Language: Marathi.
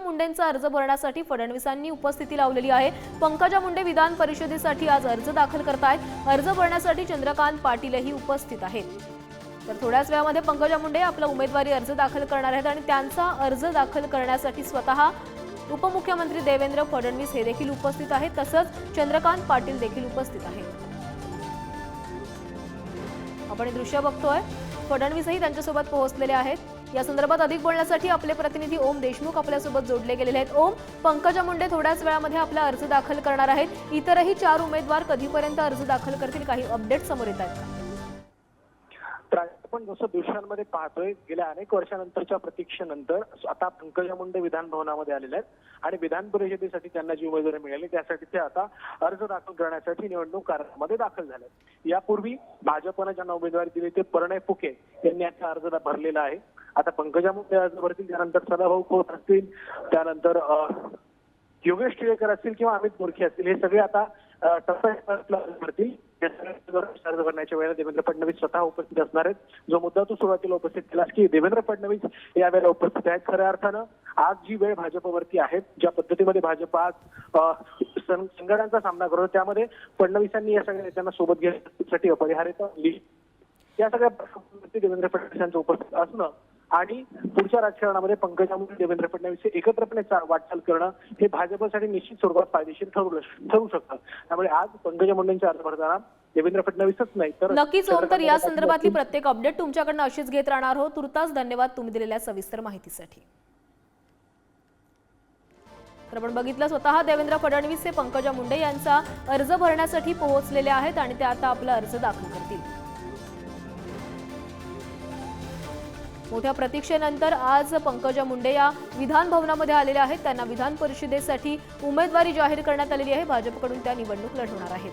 मुंडेंचा अर्ज भरण्यासाठी फडणवीसांनी उपस्थिती लावलेली आहे. पंकजा मुंडे विधान परिषदेसाठी आज अर्ज दाखल करतायत. अर्ज भरण्यासाठी चंद्रकांत पाटीलही उपस्थित आहेत. तर थोड्याच वेळामध्ये पंकजा मुंडे आपला उमेदवारी अर्ज दाखल करणार आहेत आणि त्यांचा अर्ज दाखल करण्यासाठी स्वतः उपमुख्यमंत्री देवेंद्र फडणवीस हे देखील उपस्थित आहेत. तसंच चंद्रकांत पाटील देखील उपस्थित आहेत. आपण दृश्य बघतोय. फडणवीसही त्यांच्यासोबत पोहोचलेले आहेत. या संदर्भात अधिक बोलण्यासाठी आपले प्रतिनिधी ओम देशमुख आपल्यासोबत जोडले गेलेले आहेत. ओम पंकजा मुंडे थोड्याच वेळामध्ये आपला अर्ज दाखल करणार आहेत. इतरही चार उमेदवार कधीपर्यंत अर्ज दाखल करतील काही अपडेट समोर येत आहेत. का तर आपण जसं दिवसांमध्ये पाहतोय गेल्या अनेक वर्षानंतरच्या प्रतीक्षेनंतर आता पंकजा मुंडे विधान भवनामध्ये आलेले आहेत आणि विधान परिषदेसाठी त्यांना जी उमेदवारी मिळाली त्यासाठी ते आता अर्ज दाखल करण्यासाठी निवडणूक कार्यालयामध्ये दाखल झाले यापूर्वी भाजपनं ज्यांना उमेदवारी दिली ते प्रणय फुके यांनी आता अर्ज भरलेला आहे. आता पंकजा मुंडे अर्ज भरतील त्यानंतर सदाभाऊ खोत असतील त्यानंतर योगेश टिळेकर असतील किंवा अमित मोरखे असतील हे सगळे आता अ, अर्ज भरतील अर्ज भरण्याच्या वेळेला देवेंद्र फडणवीस स्वतः उपस्थित असणार आहेत. जो मुद्दा तो सुरुवातीला उपस्थित केला की देवेंद्र फडणवीस यावेळेला उपस्थित आहेत. खऱ्या अर्थानं आज जी वेळ भाजपवरती आहे ज्या पद्धतीमध्ये भाजप आज संघटनांचा सामना करतो त्यामध्ये फडणवीसांनी या सगळ्या नेत्यांना सोबत घेण्यासाठी अपरिहार्यता या सगळ्या देवेंद्र फडणवीस यांचं उपस्थित असणं आणि पुढच्या राजकारणामध्ये पंकजा मुंडे देवेंद्र फडणवीस हे एकत्रपणे वाटचाल करणं हे भाजपसाठी निश्चित स्वरूपात फायदेशीर ठरू ठरू शकतं. त्यामुळे आज पंकजा मुंडेंचे अर्ज भरताना देवेंद्र फडणवीसच नाही तर नक्कीच ओम तर या संदर्भातली प्रत्येक अपडेट तुमच्याकडनं अशीच घेत राहणार आहोत. तुर्तास धन्यवाद तुम्ही दिलेल्या सविस्तर माहितीसाठी. तर आपण बघितलं स्वतः देवेंद्र फडणवीस हे पंकजा मुंडे यांचा अर्ज भरण्यासाठी पोहोचलेले आहेत आणि ते आता आपला अर्ज दाखल करतील. मोठ्या प्रतीक्षेनंतर आज पंकजा मुंडे या विधान भवनामध्ये आलेल्या आहेत. त्यांना विधान परिषदेसाठी उमेदवारी जाहीर करण्यात आलेली आहे. भाजपकडून त्या निवडणूक लढवणार आहेत.